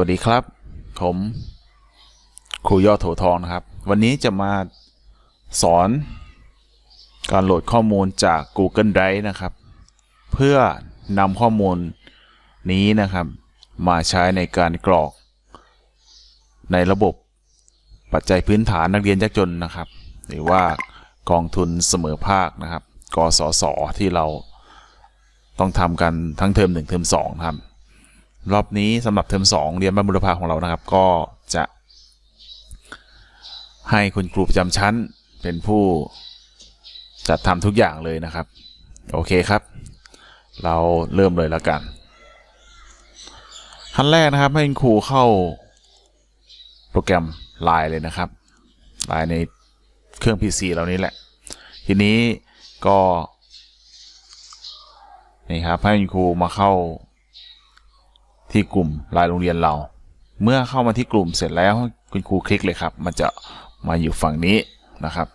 วัสดีครับ ผมครูยอดโถทองนะครับ วันนี้จะมาสอนการโหลดข้อมูลจาก Google Drive นะครับ เพื่อนำข้อมูลนี้นะครับ มาใช้ในการกรอก ในระบบปัจจัยพื้นฐานนักเรียนยากจนนะครับ หรือว่ากองทุนเสมอภาคนะครับ กสศที่เราต้องทำกันทั้งเทอม1เทอม2ครับ รอบนี้สำหรับเทอม2เรียนบ้านบุรพาของเรานะครับ ก็จะ ให้คุณครูประจำชั้นเป็นผู้จัดทำทุกอย่างเลยนะครับ โอเคครับ เราเริ่มเลยแล้วกันขั้นแรกนะครับให้คุณครูเข้าโปรแกรม Line เลยนะครับ Line ในเครื่อง PC เรานี้แหละ ทีนี้ก็นี่ครับให้คุณครูมาเข้า ที่กลุ่มรายโรงเรียนเรา เมื่อเข้ามาที่กลุ่มเสร็จแล้วคุณครูคลิกเลยครับ มันจะมาอยู่ฝั่งนี้นะครับ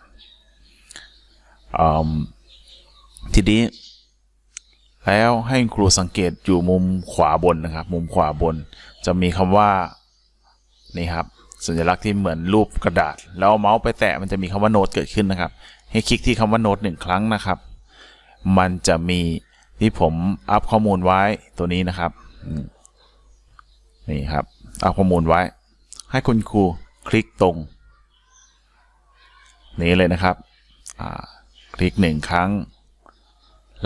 ทีนี้ แล้วให้ครูสังเกตอยู่มุมขวาบนนะครับ มุมขวาบน จะมีคำว่านี่ครับสัญลักษณ์ที่เหมือนรูปกระดาษ แล้วเอาเมาส์ไปแตะมันจะมีคำว่าโน้ตเกิดขึ้นนะครับ ให้คลิกที่คำว่าโน้ตหนึ่งครั้งนะครับ มันจะมีที่ผมอัพข้อมูลไว้ตัวนี้นะครับ นี่ครับ เอาข้อมูลไว้ ให้คุณครูคลิกตรง นี้เลยนะครับ คลิกหนึ่งครั้ง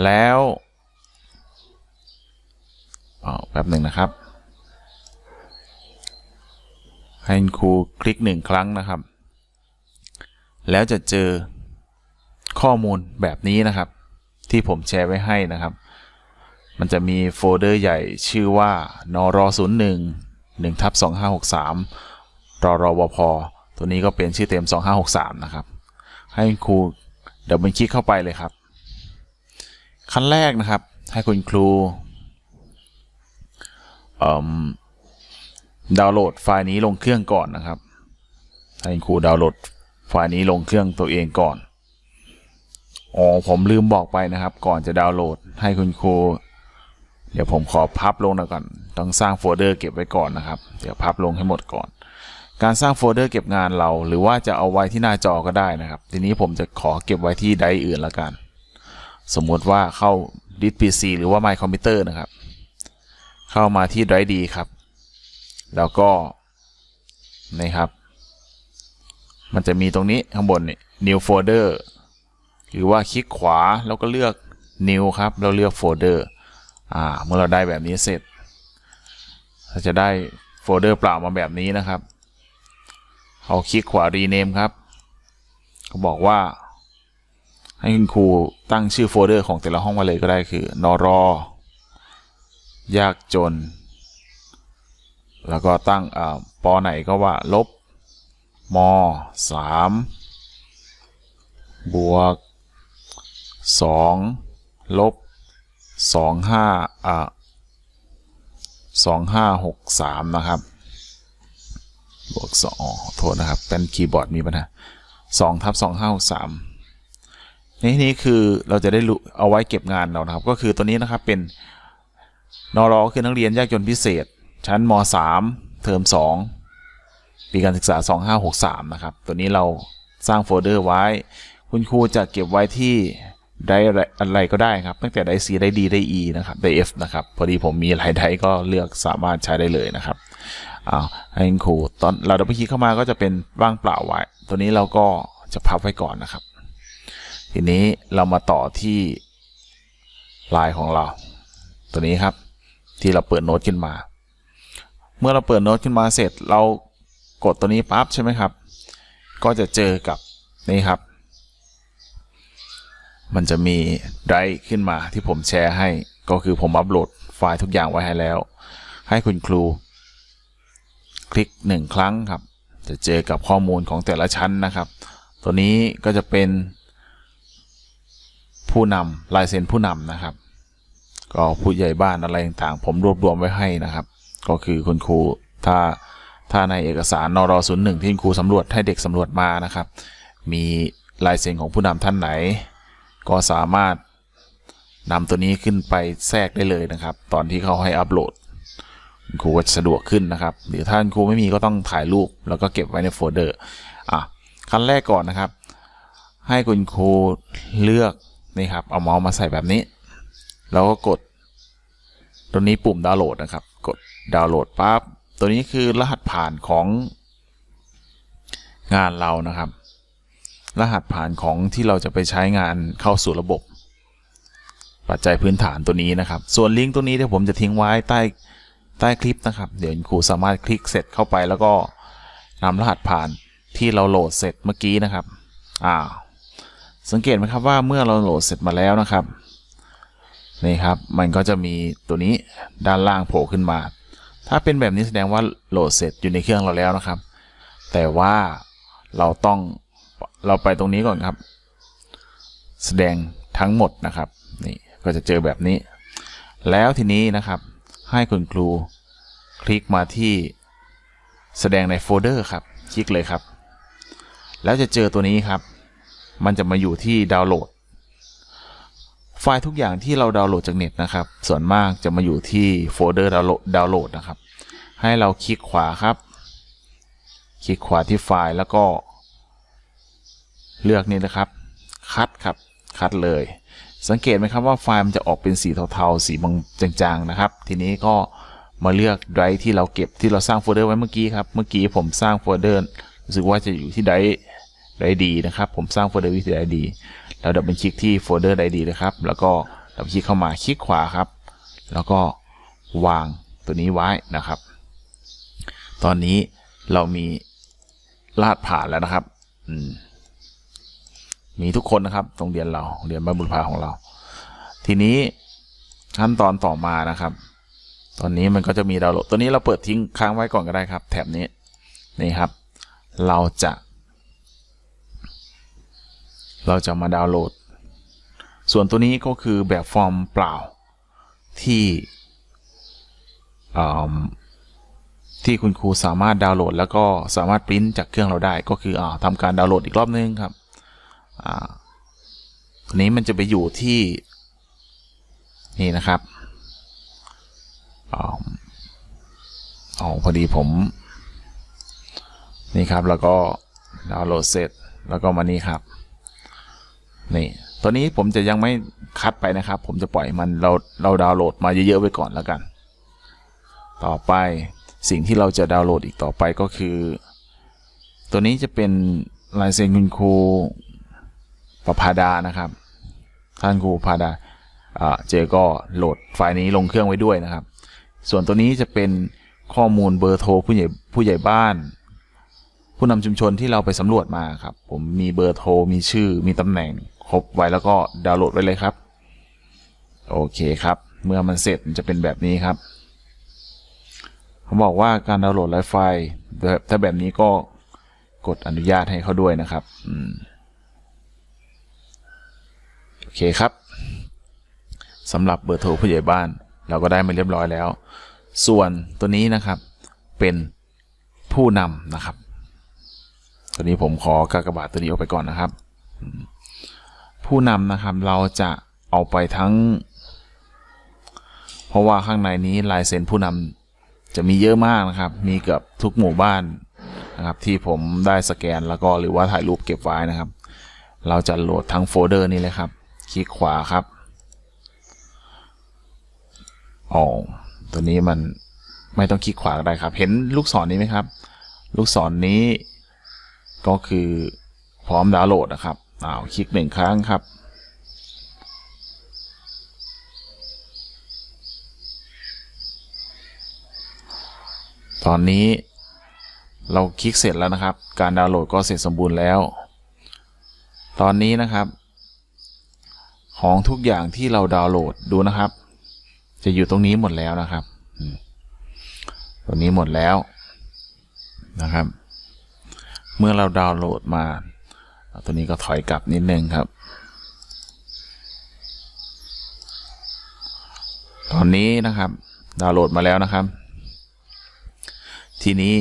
แล้วแป๊บหนึ่งนะครับ ให้ครูคลิกหนึ่งครั้งนะครับ แล้วจะเจอข้อมูลแบบนี้นะครับ ที่ผมแชร์ไว้ให้นะครับ มันจะมีโฟลเดอร์ใหญ่ชื่อว่านร01 1ทับ2563รอรอวพตัวนี้ก็เป็นชื่อเต็ม 2563 นะครับ ให้คุณครูเดี๋ยวมันคลิกเข้าไปเลยครับ ขั้นแรกนะครับ ให้คุณครูดาวน์โหลดไฟล์นี้ลงเครื่องก่อนนะครับ ให้คุณครูดาวน์โหลดไฟล์นี้ลงเครื่องตัวเองก่อนอ๋อผมลืมบอกไปนะครับ ก่อนจะดาวน์โหลด ให้คุณครู เดี๋ยวผมขอพับลงนะก่อน ต้องสร้างโฟลเดอร์เก็บไว้ก่อนนะครับ เดี๋ยวพับลงให้หมดก่อน การสร้างโฟลเดอร์เก็บงานเรา หรือว่าจะเอาไว้ที่หน้าจอก็ได้นะครับ ทีนี้ผมจะขอเก็บไว้ที่ไดร์อื่นละกัน สมมติว่าเข้าดิสพีซีหรือว่า My Computer นะครับ เข้ามาที่ไดร์ดีครับ แล้วก็นี่ครับ มันจะมีตรงนี้ข้างบนนี่ New Folder หรือว่าคลิกขวาแล้วก็เลือก New ครับ แล้วเลือกโฟลเด อ่าเมื่อเราได้แบบนี้เสร็จเราจะได้โฟลเดอร์เปล่ามาแบบนี้นะครับ เอาคลิกขวา rename ครับเขาบอกว่า ให้คุณครูตั้งชื่อโฟลเดอร์ของแต่ละห้องมาเลยก็ได้คือนรยากจน แล้วก็ตั้งอ่าปอไหนก็ว่าลบมสามบวกสองลบ สองห้าอ่าสองห้าหกสามนะครับ บวกสองโทษนะครับ เป็นคีย์บอร์ดมีปัญหาสองทับสองห้าหกสามในที่นี่คือเราจะได้รู้เอาไว้เก็บงานเรานะครับ ก็คือตัวนี้นะครับเป็นนรคือนักเรียนยากจนพิเศษ ชั้นมสามเทอมสองปีการศึกษาสองห้าหกสามนะครับ ตัวนี้เราสร้างโฟลเดอร์ไว้ คุณครูจะเก็บไว้ที่ ได้อะไรก็ได้ครับ ตั้งแต่ได้ C ได้ D ได้ E นะครับ ได้ F นะครับ พอดีผมมีหลายไดก็เลือกสามารถใช้ได้เลยนะครับอ้าวให้ครูตอนเราดับเบิลคลิกเข้ามาก็จะเป็นว่างเปล่าไว้ ตัวนี้เราก็จะพับไว้ก่อนนะครับ ทีนี้เรามาต่อที่ลายของเรา ตัวนี้ครับ ที่เราเปิดโน้ตขึ้นมา เมื่อเราเปิดโน้ตขึ้นมาเสร็จ เรากดตัวนี้ปั๊บใช่ไหมครับ ก็จะเจอกับนี่ครับ มันจะมีไดรฟ์ขึ้นมาที่ผมแชร์ให้ ก็คือผมอัปโหลดไฟล์ทุกอย่างไว้ให้แล้ว ให้คุณครู คลิกหนึ่งครั้งครับ จะเจอกับข้อมูลของแต่ละชั้นนะครับ ตัวนี้ก็จะเป็น ผู้นำลายเซ็นผู้นำนะครับ ก็ผู้ใหญ่บ้านอะไรต่างๆ ผมรวบรวมไว้ให้นะครับ ก็คือคุณครูถ้าถ้าในเอกสารนรศูนย์หนึ่งที่คุณครูสำรวจให้เด็กสำรวจมานะครับ มีลายเซ็นของผู้นำท่านไหน ก็สามารถนำตัวนี้ขึ้นไปแทรกได้เลยนะครับ ตอนที่เขาให้อัปโหลดครูก็สะดวกขึ้นนะครับ หรือถ้าครูไม่มีก็ต้องถ่ายรูป แล้วก็เก็บไว้ในโฟลเดอร์อะขั้นแรกก่อนนะครับ ให้คุณครูเลือกนี่ครับเอาเมาส์มาใส่แบบนี้ แล้วก็กด ตัวนี้ปุ่มดาวน์โหลดนะครับ กดดาวน์โหลดปั๊บตัวนี้คือรหัสผ่านของงานเรานะครับ รหัสผ่านของที่เราจะไปใช้งานเข้าสู่ระบบ ปัจจัยพื้นฐานตัวนี้นะครับ ส่วนลิงก์ตัวนี้เดี๋ยวผมจะทิ้งไว้ใต้ใต้คลิปนะครับ เดี๋ยวครูสามารถคลิกเสร็จเข้าไปแล้วก็นำรหัสผ่านที่เราโหลดเสร็จเมื่อกี้นะครับอ่าสังเกตไหมครับว่าเมื่อเราโหลดเสร็จมาแล้วนะครับนี่ครับมันก็จะมีตัวนี้ด้านล่างโผล่ขึ้นมา ถ้าเป็นแบบนี้แสดงว่าโหลดเสร็จอยู่ในเครื่องเราแล้วนะครับ แต่ว่าเราต้อง เราไปตรงนี้ก่อนครับ แสดงทั้งหมดนะครับนี่ก็จะเจอแบบนี้ แล้วทีนี้นะครับ ให้คุณครูคลิกมาที่แสดงในโฟลเดอร์ครับ คลิกเลยครับ แล้วจะเจอตัวนี้ครับ มันจะมาอยู่ที่ดาวน์โหลด ไฟล์ทุกอย่างที่เราดาวน์โหลดจากเน็ตนะครับ ส่วนมากจะมาอยู่ที่โฟลเดอร์ดาวน์โหลดดาวน์โหลดนะครับ ให้เราคลิกขวาครับ คลิกขวาที่ไฟล์แล้วก็ เลือกนี่นะครับ คัดครับ คัดเลย สังเกตไหมครับว่าไฟล์มันจะออกเป็นสีเทาๆ สีบางจางๆ นะครับ ทีนี้ก็มาเลือกไดรฟ์ที่เราเก็บที่เราสร้างโฟลเดอร์ไว้เมื่อกี้ครับ เมื่อกี้ผมสร้างโฟลเดอร์รู้สึกว่าจะอยู่ที่ไดรฟ์ไดรฟ์ดีนะครับ ผมสร้างโฟลเดอร์วิธีไดรฟ์ดีแล้วดับเบิลคลิกที่โฟลเดอร์ไดรฟ์ดีนะครับ แล้วก็ดับเบิลคลิกเข้ามาคลิกขวาครับ แล้วก็วางตัวนี้ไว้นะครับ ตอนนี้เรามีรหัสผ่านแล้วนะครับ อืม มีทุกคนนะครับโรงเรียนเราเรียนบ้านบุรพาของเรา ทีนี้ขั้นตอนต่อมานะครับ ตอนนี้มันก็จะมีดาวน์โหลดตัวนี้เราเปิดทิ้งค้างไว้ก่อนก็ได้ครับ แถบนี้นี่ครับ เราจะ เราจะมาดาวน์โหลด ส่วนตัวนี้ก็คือแบบฟอร์มเปล่าที่ที่คุณครูสามารถดาวน์โหลด แล้วก็สามารถปริ้นจากเครื่องเราได้ ก็คืออทำการดาวน์โหลดอีกรอบนึงครับ อ่าตัวนี้มันจะไปอยู่ที่นี่นะครับอ๋ออ๋อพอดีผม นี่ครับแล้วก็ดาวน์โหลดเสร็จแล้วก็มานี่ครับ นี่ตัวนี้ผมจะยังไม่คัดไปนะครับ ผมจะปล่อยมันเราเราดาวน์โหลดมาเยอะๆไว้ก่อนแล้วกัน ต่อไปสิ่งที่เราจะดาวน์โหลดอีกต่อไปก็คือ ตัวนี้จะเป็นลายเซ็นคุณครู ประพาดานะครับ ท่านครูพาดาเจก็โหลดไฟล์นี้ลงเครื่องไว้ด้วยนะครับ ส่วนตัวนี้จะเป็นข้อมูลเบอร์โทรผู้ใหญ่ผู้ใหญ่บ้าน ผู้นำชุมชนที่เราไปสำรวจมาครับ ผมมีเบอร์โทรมีชื่อมีตำแหน่งครบไว้แล้วก็ดาวน์โหลดไว้เลยครับ โอเคครับ เมื่อมันเสร็จมันจะเป็นแบบนี้ครับเขาบอกว่าการดาวน์โหลดไลฟ์ไฟล์แบบถ้าแบบนี้ก็กดอนุญาตให้เขาด้วยนะครับ อืม เคครับสำหรับเบอร์โทรผู้ใหญ่บ้าน เราก็ได้มาเรียบร้อยแล้ว ส่วนตัวนี้นะครับเป็นผู้นำนะครับ ตัวนี้ผมขอกากบาทตัวนี้ออกไปก่อนนะครับ ผู้นำนะครับเราจะเอาไปทั้ง เพราะว่าข้างในนี้ลายเซ็นผู้นำจะมีเยอะมากนะครับ มีเกือบทุกหมู่บ้านนะครับที่ผมได้สแกนแล้วก็หรือว่าถ่ายรูปเก็บไว้นะครับ เราจะโหลดทั้งโฟลเดอร์นี้เลยครับ คลิกขวาครับอ๋อตัวนี้มันไม่ต้องคลิกขวาก็ได้ครับ เห็นลูกศรนี้ไหมครับ ลูกศรนี้ก็คือพร้อมดาวน์โหลดนะครับอ้าวคลิกหนึ่งครั้งครับ ตอนนี้เราคลิกเสร็จแล้วนะครับ การดาวน์โหลดก็เสร็จสมบูรณ์แล้ว ตอนนี้นะครับ ของทุกอย่างที่เราดาวน์โหลดดูนะครับ จะอยู่ตรงนี้หมดแล้วนะครับตรงนี้หมดแล้วนะครับ เมื่อเราดาวน์โหลดมาเอาตัวนี้ก็ถอยกลับนิดนึงครับ ตอนนี้นะครับ ดาวน์โหลดมาแล้วนะครับ ทีนี้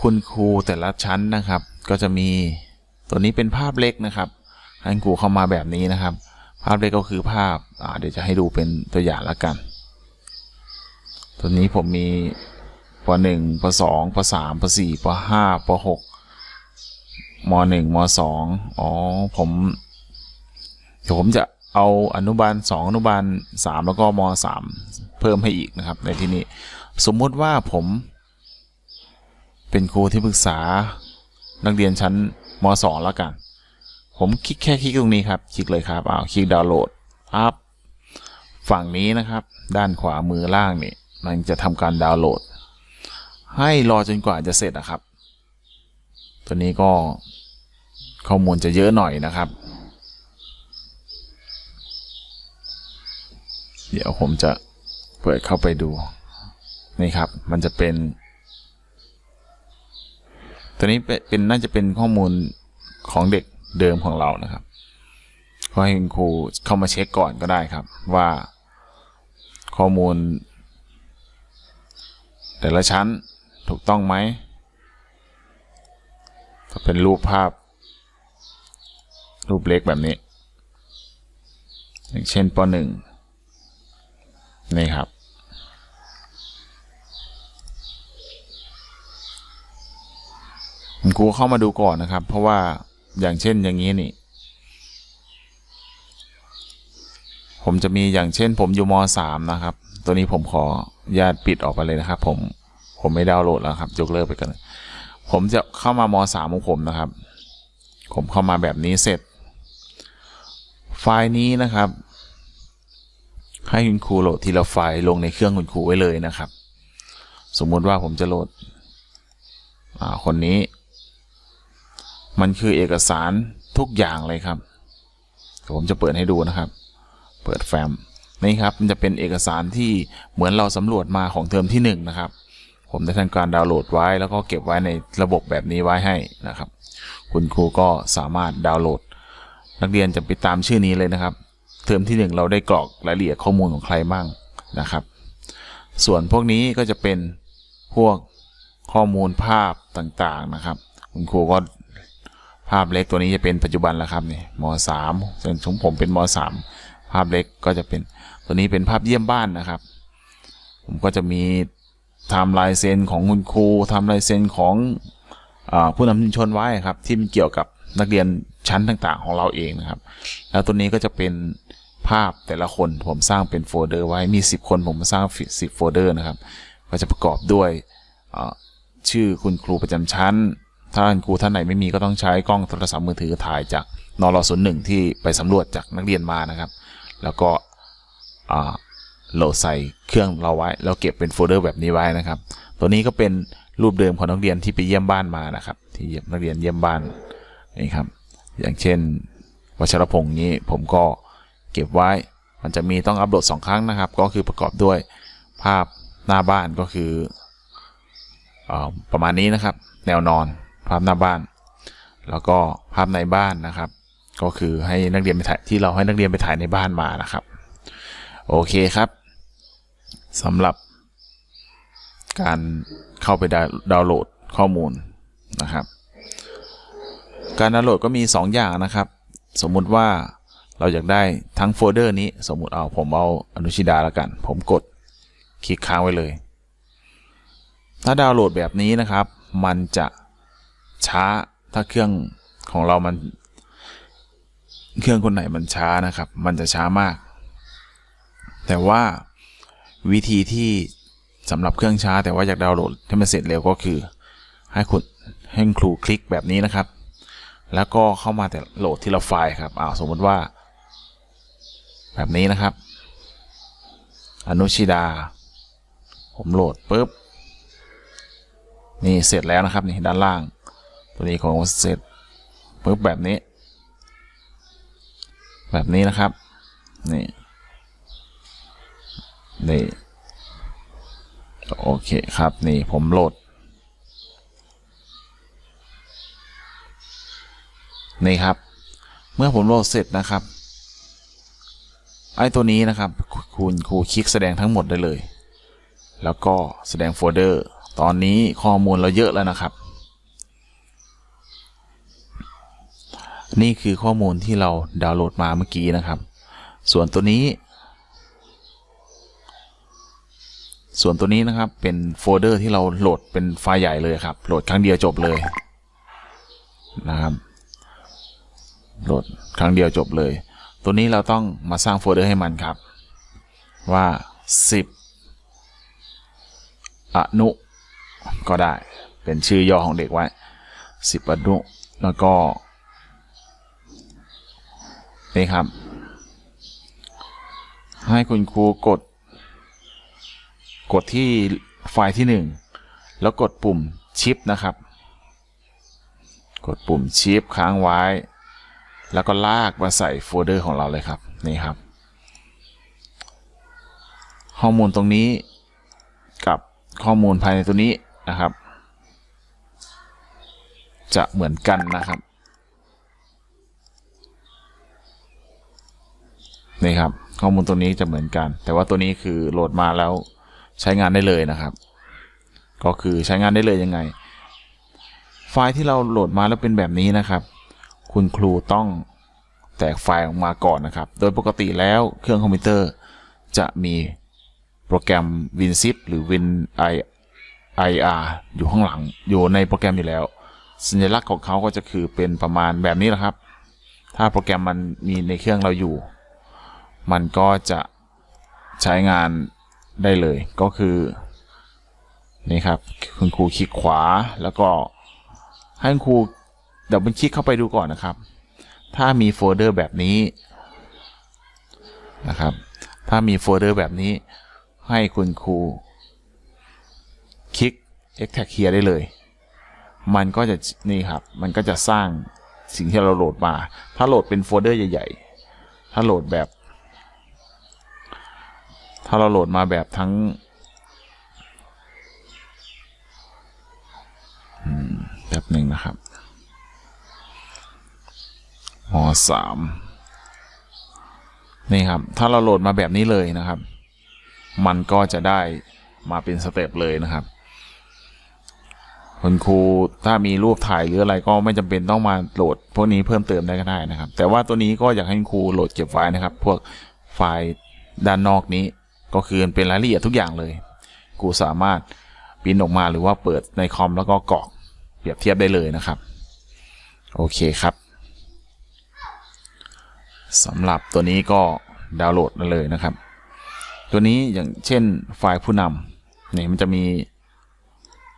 คุณครูแต่ละชั้นนะครับ ก็จะมีตัวนี้เป็นภาพเล็กนะครับให้ครูเข้ามาแบบนี้นะครับ ภาพเล็กก็คือภาพเดี๋ยวจะให้ดูเป็นตัวอย่างละกัน ตัวนี้ผมมีปหนึ่งปสองปสามปสี่ปห้าปหกมหนึ่งมสองอ๋อผมเดี๋ยวผมจะเอาอนุบาลสองอนุบาลสามแล้วก็มสามเพิ่มให้อีกนะครับ ในที่นี้สมมติว่าผมเป็นครูที่ปรึกษานักเรียนชั้นมสองแล้วกัน ผมคลิกแค่คลิกตรงนี้ครับ คลิกเลยครับอ้าวคลิกดาวน์โหลดอัพฝั่งนี้นะครับ ด้านขวามือล่างนี่มันจะทำการดาวน์โหลด ให้รอจนกว่าจะเสร็จนะครับ ตัวนี้ก็ข้อมูลจะเยอะหน่อยนะครับ เดี๋ยวผมจะเปิดเข้าไปดูนี่ครับ มันจะเป็น ตัวนี้เป็นน่าจะเป็นข้อมูลของเด็ก เดิมของเรานะครับก็ให้คุณครูเข้ามาเช็คก่อนก็ได้ครับ ว่าข้อมูล แต่ละชั้นถูกต้องไหมก็เป็นรูปภาพ รูปเล็กแบบนี้ อย่างเช่นปหนึ่งนี่ครับคุณครูเข้ามาดูก่อนนะครับ เพราะว่า อย่างเช่นอย่างนี้นี่ ผมจะมีอย่างเช่น ผมอยู่มสามนะครับ ตัวนี้ผมขออนุญาตปิดออกไปเลยนะครับ ผมผมไม่ดาวน์โหลดแล้วครับยกเลิกไปกัน ผมจะเข้ามามสามของผมนะครับ ผมเข้ามาแบบนี้เสร็จ ไฟล์นี้นะครับ ให้คุณครูโหลดทีละไฟล์ลงในเครื่องคุณครูไว้เลยนะครับ สมมุติว่าผมจะโหลดคนนี้ มันคือเอกสารทุกอย่างเลยครับ ผมจะเปิดให้ดูนะครับ เปิดแฟ้มนี่ครับมันจะเป็นเอกสารที่เหมือนเราสำรวจมาของเทอมที่หนึ่งนะครับ ผมได้ทำการดาวน์โหลดไว้ แล้วก็เก็บไว้ในระบบแบบนี้ไว้ให้นะครับ คุณครูก็สามารถดาวน์โหลด นักเรียนจะไปตามชื่อนี้เลยนะครับ เทอมที่หนึ่งเราได้กรอกรายละเอียดข้อมูลของใครบ้างนะครับ ส่วนพวกนี้ก็จะเป็นพวกข้อมูลภาพต่างๆนะครับ คุณครูก็ ภาพเล็กตัวนี้จะเป็นปัจจุบันแล้วครับนี่มสามส่วนของผมเป็นมสามภาพเล็กก็จะเป็นตัวนี้เป็นภาพเยี่ยมบ้านนะครับ ผมก็จะมีทำลายเซ็นของคุณครูทำลายเซ็นของอผู้นำชุมชนไว้ครับ ที่มันเกี่ยวกับนักเรียนชั้นต่างๆ ของเราเองนะครับ แล้วตัวนี้ก็จะเป็นภาพแต่ละคนผมสร้างเป็นโฟลเดอร์ไว้มี 10 คนผมสร้าง 10 โฟลเดอร์นะครับ ก็จะประกอบด้วยชื่อคุณครูประจำชั้น ถ้าครูท่านไหนไม่มีก็ต้องใช้กล้องโทรศัพท์มือถือถ่ายจากนรศูนย์หนึ่งที่ไปสำรวจจากนักเรียนมานะครับ แล้วก็โหลดใส่เครื่องเราไว้ แล้วเก็บเป็นโฟลเดอร์แบบนี้ไว้นะครับ ตัวนี้ก็เป็นรูปเดิมของนักเรียนที่ไปเยี่ยมบ้านมานะครับ ที่เยี่ยมนักเรียนเยี่ยมบ้านนี่ครับ อย่างเช่นวัชรพงศ์นี้ผมก็เก็บไว้ มันจะมีต้องอัปโหลดสองครั้งนะครับ ก็คือประกอบด้วยภาพหน้าบ้านก็คืออประมาณนี้นะครับ แนวนอน ภาพหน้าบ้าน แล้วก็ภาพในบ้านนะครับ ก็คือให้นักเรียนไปถ่ายที่เราให้นักเรียนไปถ่ายในบ้านมานะครับ โอเคครับสำหรับการเข้าไปดาวน์โหลดข้อมูลนะครับ การดาวน์โหลดก็มี 2 อย่างนะครับ สมมุติว่าเราอยากได้ทั้งโฟลเดอร์นี้สมมุติเอาผมเอาอนุชิดาแล้วกัน ผมกดคลิกค้างไว้เลย ถ้าดาวน์โหลดแบบนี้นะครับ มันจะ ช้า ถ้าเครื่องของเรามัน เครื่องคนไหนมันช้านะครับ มันจะช้ามาก แต่ว่าวิธีที่สำหรับเครื่องช้า แต่ว่าอยากดาวน์โหลดให้มันเสร็จเร็วก็คือ ให้คุณให้คุณครูคลิกแบบนี้นะครับ แล้วก็เข้ามาแต่โหลดทีละไฟล์ครับอ้าวสมมติว่า แบบนี้นะครับ อนุชิดา ผมโหลดปุ๊บนี่เสร็จแล้วนะครับนี่ด้านล่าง ตัวนี้ของเสร็จปุ๊บแบบนี้ แบบนี้นะครับ นี่ นี่ โอเคครับ นี่ผมโหลด นี่ครับ เมื่อผมโหลดเสร็จนะครับ ไอ้ตัวนี้นะครับ คุณครูคลิกแสดงทั้งหมดได้เลย แล้วก็แสดงโฟลเดอร์ ตอนนี้ข้อมูลเราเยอะแล้วนะครับ นี่คือข้อมูลที่เราดาวน์โหลดมาเมื่อกี้นะครับ ส่วนตัวนี้ ส่วนตัวนี้นะครับเป็นโฟลเดอร์ที่เราโหลดเป็นไฟล์ใหญ่เลยครับ โหลดครั้งเดียวจบเลยนะครับ โหลดครั้งเดียวจบเลย ตัวนี้เราต้องมาสร้างโฟลเดอร์ให้มันครับ ว่า 10 อนุ ก็ได้ เป็นชื่อย่อของเด็กไว้ 10 อนุ แล้วก็ นี่ครับ ให้คุณครูกด กดที่ไฟล์ที่1แล้วกดปุ่มชิปนะครับ กดปุ่มชิปค้างไว้ แล้วก็ลากมาใส่โฟลเดอร์ของเราเลยครับ นี่ครับ ข้อมูลตรงนี้กับข้อมูลภายในตัวนี้นะครับ จะเหมือนกันนะครับ นี่ครับ ข้อมูลตัวนี้จะเหมือนกัน แต่ว่าตัวนี้คือโหลดมาแล้วใช้งานได้เลยนะครับ ก็คือใช้งานได้เลยยังไง ไฟล์ที่เราโหลดมาแล้วเป็นแบบนี้นะครับ คุณครูต้องแตกไฟล์ออกมาก่อนนะครับ โดยปกติแล้วเครื่องคอมพิวเตอร์จะมีโปรแกรม WinZip หรือ WinIR อยู่ข้างหลัง อยู่ในโปรแกรมอยู่แล้ว สัญลักษณ์ของเขาก็จะคือเป็นประมาณแบบนี้แหละครับ ถ้าโปรแกรมมันมีในเครื่องเราอยู่ มันก็จะใช้งานได้เลยก็คือนี่ครับคุณครูคลิกขวาแล้วก็ให้คุณครูดับเบิลคลิกเข้าไปดูก่อนนะครับ ถ้ามีโฟลเดอร์แบบนี้นะครับ ถ้ามีโฟลเดอร์แบบนี้ ให้คุณครูคลิก extract here ได้เลย มันก็จะนี่ครับ มันก็จะสร้างสิ่งที่เราโหลดมา ถ้าโหลดเป็นโฟลเดอร์ใหญ่ ๆ ถ้าโหลดแบบ ถ้าเราโหลดมาแบบทั้งแบบหนึ่งนะครับมสามนี่ครับ ถ้าเราโหลดมาแบบนี้เลยนะครับ มันก็จะได้มาเป็นสเต็ปเลยนะครับคุณครูถ้ามีรูปถ่ายหรืออะไรก็ไม่จำเป็นต้องมาโหลดพวกนี้เพิ่มเติมได้ก็ได้นะครับ แต่ว่าตัวนี้ก็อยากให้คุณครูโหลดเก็บไว้นะครับ พวกไฟล์ด้านนอกนี้ ก็คือเป็นรายละเอียดทุกอย่างเลยครูสามารถปิ้นออกมาหรือว่าเปิดในคอมแล้วก็กรอกเปรียบเทียบได้เลยนะครับ โอเคครับสำหรับตัวนี้ก็ดาวน์โหลดเลยนะครับ ตัวนี้อย่างเช่นไฟล์ผู้นำเนี่ยมันจะมี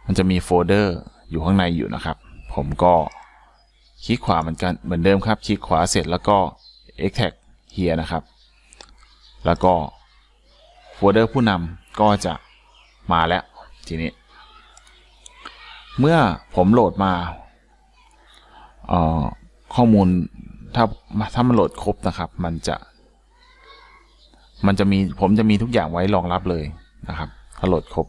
มันจะมีโฟลเดอร์อยู่ข้างในอยู่นะครับ ผมก็คลิกขวาเหมือนกันเหมือนเดิมครับ คลิกขวาเสร็จแล้วก็ extract here นะครับ แล้วก็ โฟลเดอร์ผู้นำก็จะมาแล้วทีนี้ เมื่อผมโหลดมาข้อมูลถ้าถ้ามันโหลดครบนะครับ มันจะ มันจะมีผมจะมีทุกอย่างไว้รองรับเลยนะครับ ถ้าโหลดครบ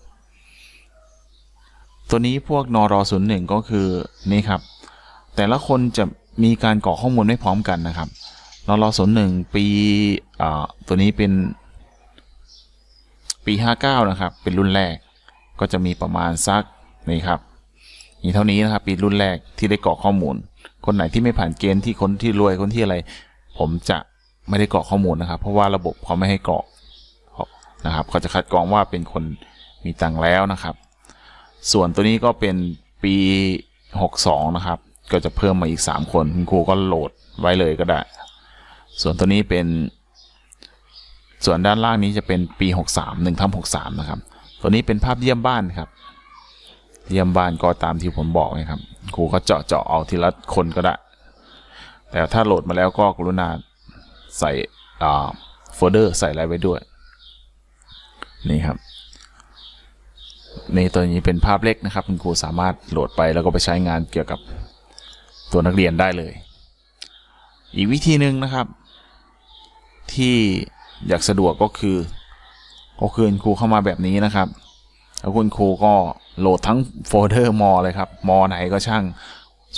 ตัวนี้พวกนรศูนย์หนึ่งก็คือนี่ครับ แต่ละคนจะมีการกรอกข้อมูลไม่พร้อมกันนะครับนรศูนย์หนึ่งปีตัวนี้เป็น ปี 59 นะครับ เป็นรุ่นแรก ก็จะมีประมาณสักนี่ครับมีเท่านี้นะครับปีรุ่นแรกที่ได้กรอกข้อมูล คนไหนที่ไม่ผ่านเกณฑ์ที่คนที่รวยคนที่อะไร ผมจะไม่ได้กรอกข้อมูลนะครับ เพราะว่าระบบเขาไม่ให้กรอกนะครับเขาจะคัดกรองว่าเป็นคนมีตังค์แล้วนะครับ ส่วนตัวนี้ก็เป็นปี 62 นะครับ ก็จะเพิ่มมาอีก 3 คน คุณครูก็โหลดไว้เลยก็ได้ ส่วนตัวนี้เป็น ส่วนด้านล่างนี้จะเป็นปี 63 1ทับ63 นะครับ ตัวนี้เป็นภาพเยี่ยมบ้านครับ เยี่ยมบ้านก็ตามที่ผมบอกนะครับ ครูก็เจาะเจาะเอาทีละคนก็ได้ แต่ถ้าโหลดมาแล้วก็กรุณาใส่อ่าโฟลเดอร์ใส่อะไรไว้ด้วย นี่ครับในตัวนี้เป็นภาพเล็กนะครับ คุณครูสามารถโหลดไปแล้วก็ไปใช้งานเกี่ยวกับตัวนักเรียนได้เลย อีกวิธีหนึ่งนะครับ ที่ อยากสะดวกก็คือก็คือคุณครูเข้ามาแบบนี้นะครับ แล้วคุณครูก็โหลดทั้งโฟลเดอร์มอเลยครับมอไหนก็ช่าง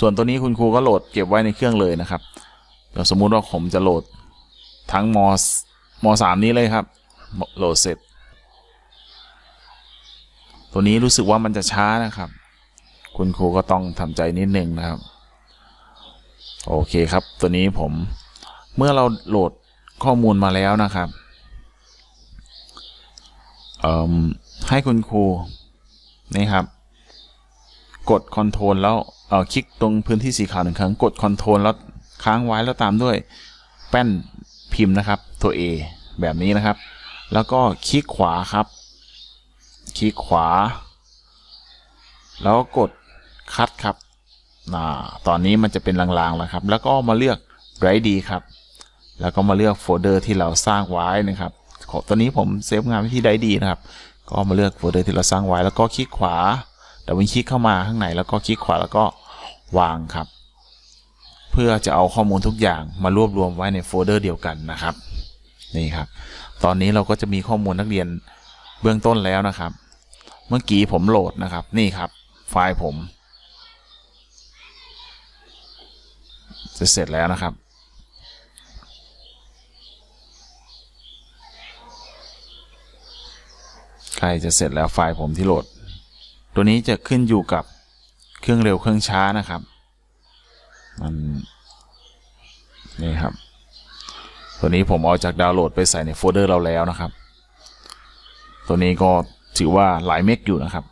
ส่วนตัวนี้คุณครูก็โหลดเก็บไว้ในเครื่องเลยนะครับเดี๋ยวสมมุติว่าผมจะโหลดทั้งมอมอสามนี้เลยครับ โหลดเสร็จ ตัวนี้รู้สึกว่ามันจะช้านะครับ คุณครูก็ต้องทำใจนิดนึงนะครับ โอเคครับ ตัวนี้ผมเมื่อเราโหลด ข้อมูลมาแล้วนะครับให้คุณครู นี่ครับ กดคอนโทรลแล้วคลิกตรงพื้นที่สีขาวหนึ่งครั้ง กดคอนโทรลแล้วค้างไว้แล้วตามด้วยแป้นพิมพ์นะครับ ตัว A แบบนี้นะครับ แล้วก็คลิกขวาครับ คลิกขวา แล้วกดคัดครับตอนนี้มันจะเป็นลางๆแล้วครับ แล้วก็มาเลือก Write D ครับ แล้วก็มาเลือกโฟลเดอร์ที่เราสร้างไว้นะครับตอนนี้ผมเซฟงานไว้ที่ไดดีนะครับ ก็มาเลือกโฟลเดอร์ที่เราสร้างไว้ แล้วก็คลิกขวาดับเบิลคลิกเข้ามาข้างในแล้วก็คลิกขวาแล้วก็วางครับ เพื่อจะเอาข้อมูลทุกอย่างมารวบรวมไว้ในโฟลเดอร์เดียวกันนะครับนี่ครับ ตอนนี้เราก็จะมีข้อมูลนักเรียนเบื้องต้นแล้วนะครับ เมื่อกี้ผมโหลดนะครับ นี่ครับ ไฟล์ผมจะเสร็จแล้วนะครับ ใกล้จะเสร็จแล้วไฟล์ผมที่โหลด ตัวนี้จะขึ้นอยู่กับเครื่องเร็วเครื่องช้านะครับ มันนี่ครับ ตัวนี้ผมเอาจากดาวน์โหลดไปใส่ในโฟลเดอร์เราแล้วนะครับ ตัวนี้ก็ถือว่าหลายเมกอยู่นะครับ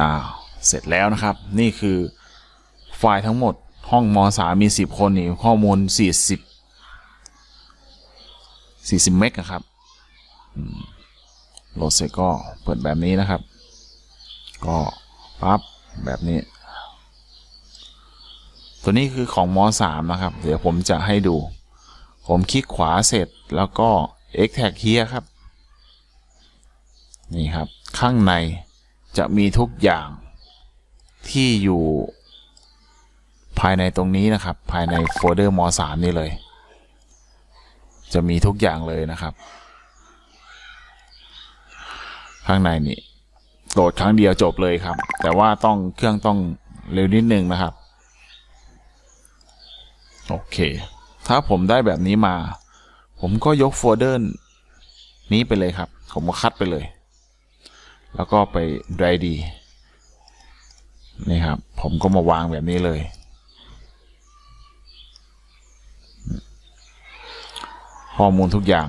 อ้าวเสร็จแล้วนะครับ นี่คือไฟล์ทั้งหมดห้องม 3 มี 10 คนนี่ข้อมูล 40 40 เมกะครับโหลดเสร็จก็เปิดแบบนี้นะครับ ก็ปั๊บแบบนี้ ตัวนี้คือของม3นะครับ เดี๋ยวผมจะให้ดู ผมคลิกขวาเสร็จแล้วก็ extract here ครับ นี่ครับ ข้างในจะมีทุกอย่างที่อยู่ภายในตรงนี้นะครับ ภายในโฟลเดอร์ม3นี่เลย จะมีทุกอย่างเลยนะครับ ข้างในนี่โหลดครั้งเดียวจบเลยครับ แต่ว่าต้องเครื่องต้องเร็วนิดนึงนะครับ โอเค ถ้าผมได้แบบนี้มา ผมก็ยกโฟลเดอร์นี้ไปเลยครับ ผมก็คัดไปเลย แล้วก็ไป dry d นี่ครับ ผมก็มาวางแบบนี้เลย ข้อมูลทุกอย่าง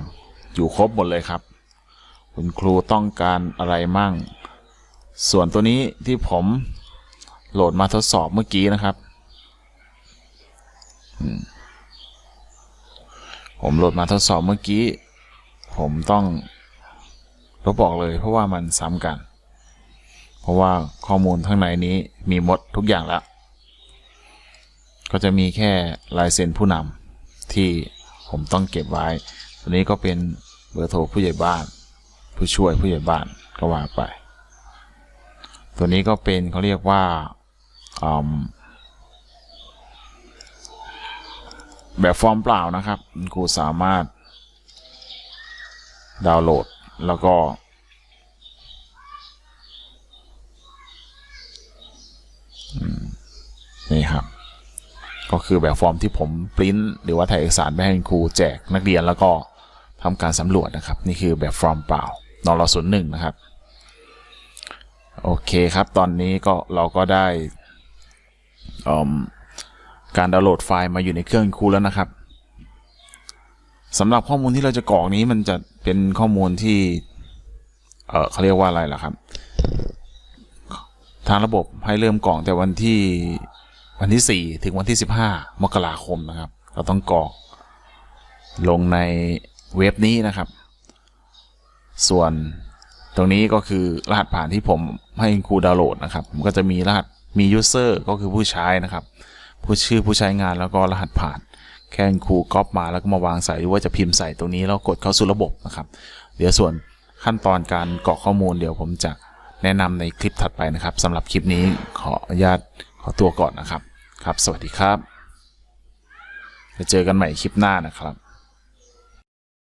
อยู่ครบหมดเลยครับ คุณครูต้องการอะไรมั่ง ส่วนตัวนี้ที่ผมโหลดมาทดสอบเมื่อกี้นะครับ ผมโหลดมาทดสอบเมื่อกี้ ผมต้องลบออกเลยเพราะว่ามันซ้ำกัน เพราะว่าข้อมูลข้างในนี้มีหมดทุกอย่างแล้ว ก็จะมีแค่ลายเซ็นผู้นำที่ ผมต้องเก็บไว้ ตัวนี้ก็เป็นเบอร์โทรผู้ใหญ่บ้าน ผู้ช่วยผู้ใหญ่บ้านก็ว่าไป ตัวนี้ก็เป็นเขาเรียกว่าแบบฟอร์มเปล่านะครับคุณครูสามารถดาวน์โหลดแล้วก็ นี่ครับ ก็คือแบบฟอร์มที่ผมปริ้นหรือว่าถ่ายเอกสารไปให้ครูแจกนักเรียนแล้วก็ทำการสำรวจนะครับ นี่คือแบบฟอร์มเปล่านอรศูนย์หนึ่งนะครับ โอเคครับ ตอนนี้ก็เราก็ได้การดาวน์โหลดไฟล์มาอยู่ในเครื่องคุณครูแล้วนะครับสำหรับข้อมูลที่เราจะกรอกนี้มันจะเป็นข้อมูลที่เออเขาเรียกว่าอะไรล่ะครับ ทางระบบให้เริ่มกรอกแต่วันที่ วันที่ 4 ถึงวันที่ 15 มกราคมนะครับ เราต้องกรอก ลงในเว็บนี้นะครับ ส่วนตรงนี้ก็คือรหัสผ่านที่ผมให้ครูดาวน์โหลดนะครับ มันก็จะมีรหัสมี user ก็คือผู้ใช้นะครับ ผู้ชื่อผู้ใช้งานแล้วก็รหัสผ่าน แค่ครูก๊อปมาแล้วก็มาวางใส่หรือว่าจะพิมพ์ใส่ตรงนี้แล้วกดเข้าสู่ระบบนะครับ เดี๋ยวส่วนขั้นตอนการกรอกข้อมูลเดี๋ยวผมจะแนะนำในคลิปถัดไปนะครับสำหรับคลิปนี้ขออนุญาต ขอตัวก่อนนะครับ ครับ สวัสดีครับจะเจอกันใหม่คลิปหน้านะครับ